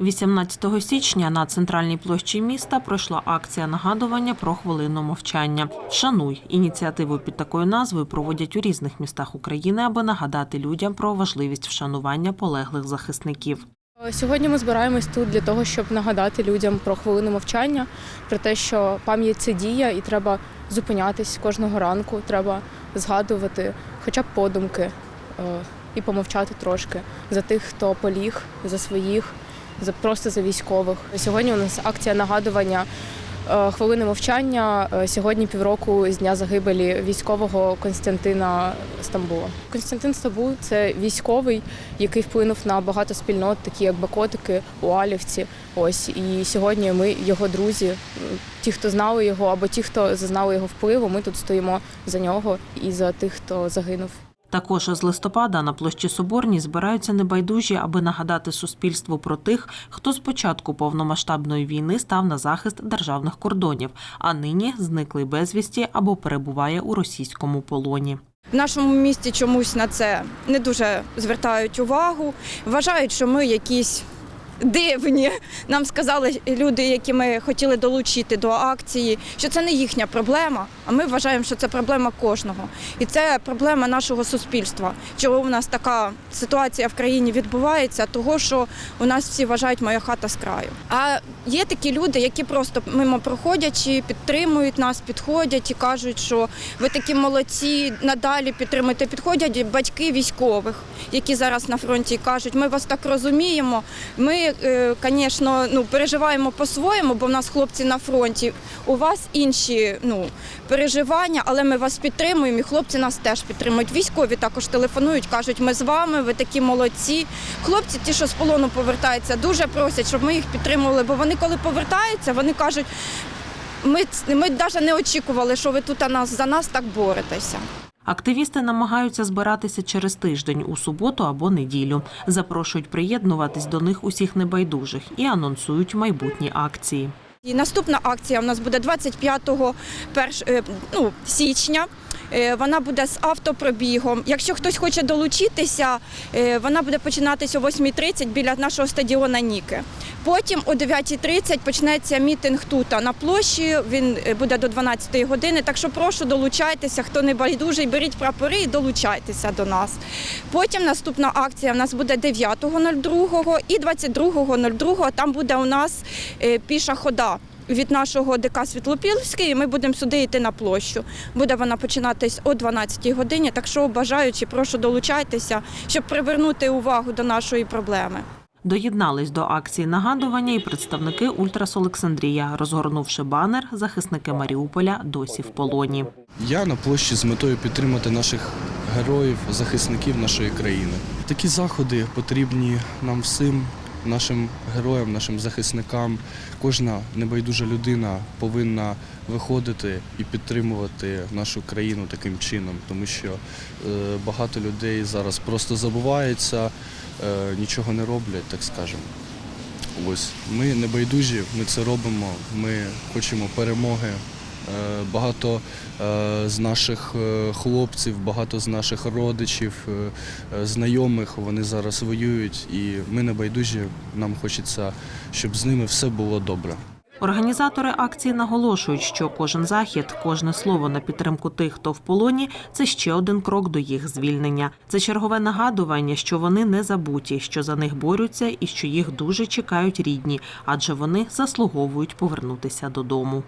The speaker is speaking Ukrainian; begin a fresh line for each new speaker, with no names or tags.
18 січня на центральній площі міста пройшла акція нагадування про хвилину мовчання. Шануй ініціативу під такою назвою проводять у різних містах України, аби нагадати людям про важливість вшанування полеглих захисників.
Сьогодні ми збираємось тут для того, щоб нагадати людям про хвилину мовчання, про те, що пам'ять це дія, і треба зупинятись кожного ранку. Треба згадувати, хоча б подумки, е, і помовчати трошки за тих, хто поліг, за своїх, просто за військових. Сьогодні у нас акція нагадування. е, Хвилини мовчання е, сьогодні півроку з дня загибелі військового Константина Стамбула. Константин Стамбул це військовий, який вплинув на багато спільнот, такі як Бакотики, Уалівці. Ось і сьогодні ми його друзі, ті, хто знали його, або ті, хто зазнали його впливу. Ми тут стоїмо за нього і за тих, хто загинув.
Також з листопада на площі Соборній збираються небайдужі, аби нагадати суспільству про тих, хто з початку повномасштабної війни став на захист державних кордонів, а нині зниклий безвісті або перебуває у російському полоні.
В нашому місті чомусь на це не дуже звертають увагу. Вважають, що ми якісь дивні. Нам сказали люди, які ми хотіли долучити до акції, що це не їхня проблема. А ми вважаємо, що це проблема кожного. І це проблема нашого суспільства. Чого у нас така ситуація в країні відбувається, того що у нас всі вважають моя хата з краю. А є такі люди, які просто мимо проходячи, підтримують нас, підходять і кажуть, що ви такі молодці, надалі підтримуйте. Підходять батьки військових, які зараз на фронті кажуть, ми вас так розуміємо. Ми, звісно, ну, переживаємо по-своєму, бо в нас хлопці на фронті. У вас інші ну, переживання, але ми вас підтримуємо, і хлопці нас теж підтримують. Військові також телефонують, кажуть, ми з вами, ви такі молодці. Хлопці, ті, що з полону повертаються, дуже просять, щоб ми їх підтримували, бо вони, коли повертаються, вони кажуть, ми, ми навіть не очікували, що ви тут за нас так боретеся.
Активісти намагаються збиратися через тиждень у суботу або неділю. Запрошують приєднуватись до них усіх небайдужих і анонсують майбутні акції.
І наступна акція у нас буде 25 перш, е, ну, січня. Е, Вона буде з автопробігом. Якщо хтось хоче долучитися, е, вона буде починатися о 8.30 біля нашого стадіона Ніки. Потім о 9.30 почнеться мітинг тут на площі. Він буде до 12 години. Так що прошу долучайтеся, хто не байдужий, беріть прапори і долучайтеся до нас. Потім наступна акція у нас буде 9.02 і 22.02. Там буде у нас піша хода. Від нашого ДК Світлопільський і ми будемо сюди йти на площу. Буде вона починатись о 12 годині. Так що бажаючи, прошу долучайтеся, щоб привернути увагу до нашої проблеми.
Доєднались до акції нагадування і представники Ультрас Олександрія, розгорнувши банер Захисники Маріуполя досі в полоні.
Я на площі з метою підтримати наших героїв, захисників нашої країни. Такі заходи потрібні нам всім, нашим героям, нашим захисникам. Кожна небайдужа людина повинна виходити і підтримувати нашу країну таким чином, тому що е, багато людей зараз просто забуваються, е, нічого не роблять, так скажемо. Ось ми небайдужі, ми це робимо. Ми хочемо перемоги. Е, Багато е, з наших е, хлопців, багато з наших родичів, знайомих вони зараз воюють, і ми небайдужі. Нам хочеться, щоб з ними все було добре.
Організатори акції наголошують, що кожен захід, кожне слово на підтримку тих, хто в полоні, це ще один крок до їх звільнення. Це чергове нагадування, що вони не забуті, що за них борються і що їх дуже чекають рідні, адже вони заслуговують повернутися додому.